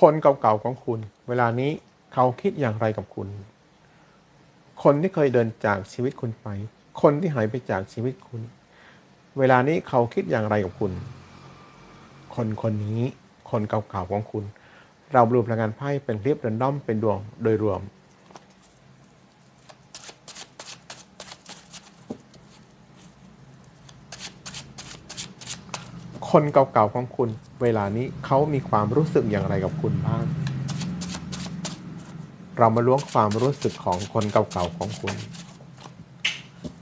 คนเก่าๆของคุณ เวลานี้เขาคิดอย่างไรกับคุณ คนที่เคยเดินจากชีวิตคุณไป คนที่หายไปจากชีวิตคุณ เวลานี้เขาคิดอย่างไรกับคุณ คนคนนี้ คนเก่าๆของคุณ เราบรูพลังงานไพ่เป็นคลิปเรนดอมเป็นดวงโดยรวม คนเก่าๆของคุณ เวลานี้เขามีความรู้สึกอย่างไรกับคุณบ้าง เรามาล้วงความรู้สึกของคนเก่าๆของคุณ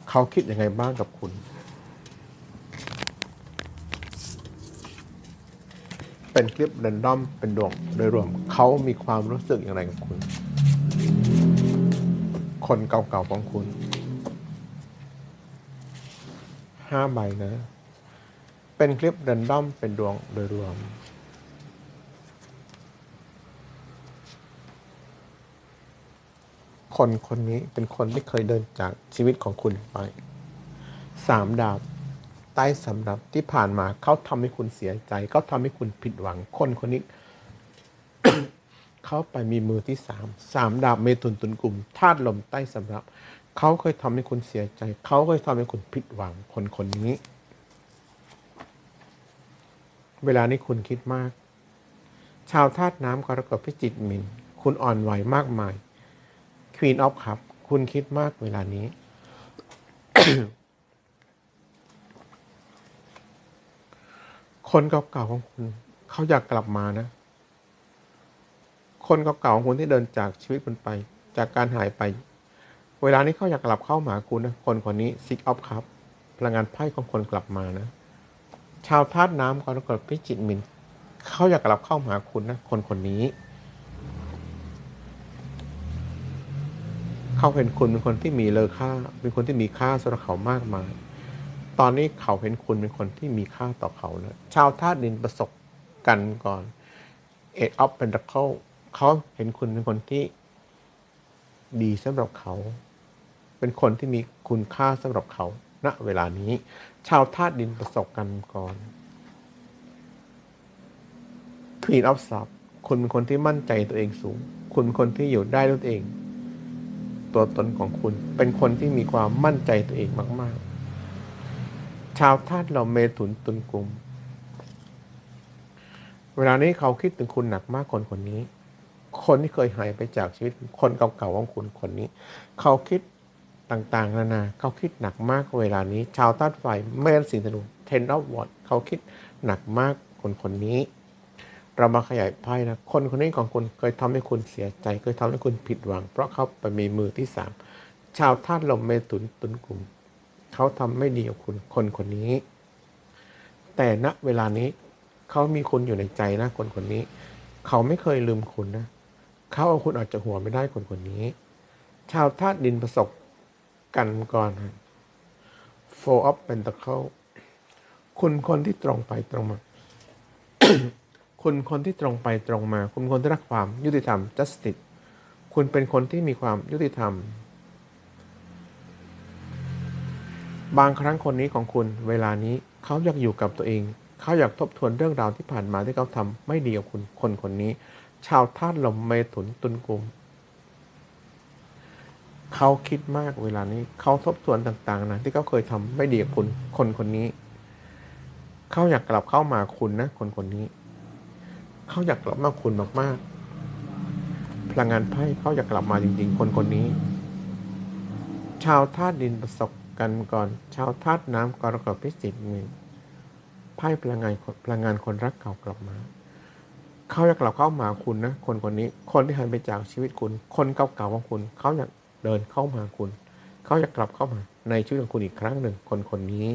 เขาคิดยังไงบ้างกับคุณ เป็นคลิปเรนดอมเป็นดวงโดยรวมเขามีความรู้สึกอย่างไรกับคุณ คนเก่าๆของคุณห้าใบนะ เป็นคลิปเรนดอมเป็นดวงโดยรวม คนคนนี้เป็นคนที่เคยเดินจากชีวิตของคุณไปสามดาบใต้สำรับที่ผ่านมาเขาทำให้คุณเสียใจเขาทำให้คุณผิดหวังคนคนนี้เขาไปมีมือที่สามสามดาบเมตุนตุนกลุ่มธาตุลมใต้สำรับเขาเคยทำให้คุณเสียใจเขาเคยทำให้คุณผิดหวังคนคนนี้ เวลานี้คุณคิดมาก ชาวธาตุน้ำกรกฎพิจิตมิน คุณอ่อนไหวมากมายควีนออฟครับ คุณคิดมากเวลานี้ คนเก่าๆของคุณ เขาอยากกลับมานะ คนเก่าๆของคุณที่เดินจากชีวิตคุณไป จากการหายไป เวลานี้เขาอยากกลับเข้ามาหาคุณนะ คนคนนี้ซิกออฟครับ พลังงานไพ่ของคนกลับมานะ ชาวธาตุน้ำกรกฎพิจิตมินเขาอยากกลับเข้ามาหาคุณนะคนคนนี้ เขาเห็นคุณเป็นคนที่มีเลอค่า เป็นคนที่มีค่าสำหรับเขามากมาย ตอนนี้เขาเห็นคุณเป็นคนที่มีค่าต่อเขาแล้วชาวธาตุดินประสบกันก่อนเอ็ดออฟเป็นตะเข้าเขาเห็นคุณเป็นคนที่ดีสำหรับเขา เป็นคนที่มีคุณค่าสำหรับเขาณเวลานี้ ชาวธาตุดินประสบกันก่อนควีนออฟซับคุณเป็นคนที่มั่นใจตัวเองสูง คุณเป็นคนที่อยู่ได้ด้วยตัวเอง ตัวตนของคุณเป็นคนที่มีความมั่นใจตัวเองมาก ๆ ชาวธาตุเราเมถุนตุนกลุ่มเวลานี้เขาคิดถึงคุณหนักมากคนคนนี้ คนที่เคยหายไปจากชีวิตคนเก่าๆของคุณคนนี้ เขาคิด ต่างๆ นานาเขาคิดหนักมากเวลานี้ ชาวธาตุไฟเมษสิงธนูเทนอฟวอตเขาคิดหนักมากคนคนนี้ เรามาขยายไพ่นะคนคนนี้ของคุณเคยทำให้คุณเสียใจ เคยทำให้คุณผิดหวัง เพราะเขาไปมีมือที่สามชาวธาตุลมเมตุนตุนกลุ่มเขาทำไม่ดีกับคุณคนคนนี้ แต่ณเวลานี้เขามีคุณอยู่ในใจนะคนคนนี้ เขาไม่เคยลืมคุณนะเขาเอาคุณออกจากหัวไม่ได้คนคนนี้ ชาวธาตุดินประสบ กันก่อน four of pentacle คุณคนที่ตรงไปตรงมา คุณคนที่ตรงไปตรงมา คุณคนที่รักความยุติธรรม justice คุณเป็นคนที่มีความยุติธรรม บางครั้งคนนี้ของคุณเวลานี้เขาอยากอยู่กับตัวเอง เขาอยากทบทวนเรื่องราวที่ผ่านมาที่เขาทำไม่ดีกับคุณคนคนนี้ ชาวธาตุลมเมถุนตุนกลุม เขาคิดมากเวลานี้ เขาทบทวนต่าง ๆ นะ ที่เขาเคยทำไม่ดีกับคุณ คนคนนี้ เขาอยากกลับเข้ามาคุณนะ คนคนนี้ เขาอยากกลับมาคุณมากๆ พลังงานไพ่เขาอยากกลับมาจริง ๆ คนคนนี้ ชาวธาตุดินประสบกันก่อน ชาวธาตุน้ำกรกฎพิจิกมีไพ่พลังงานพลังงานคนรักเก่ากลับมาเขาอยากกลับเข้ามาคุณนะ คนคนนี้ คนที่หายไปจากชีวิตคุณ คนเก่าๆของคุณ เขาอยาก เดินเข้ามาคุณ เขาจะกกลับเข้ามาในชีวิตของคุณอีกครั้งหนึ่งคนคนนี้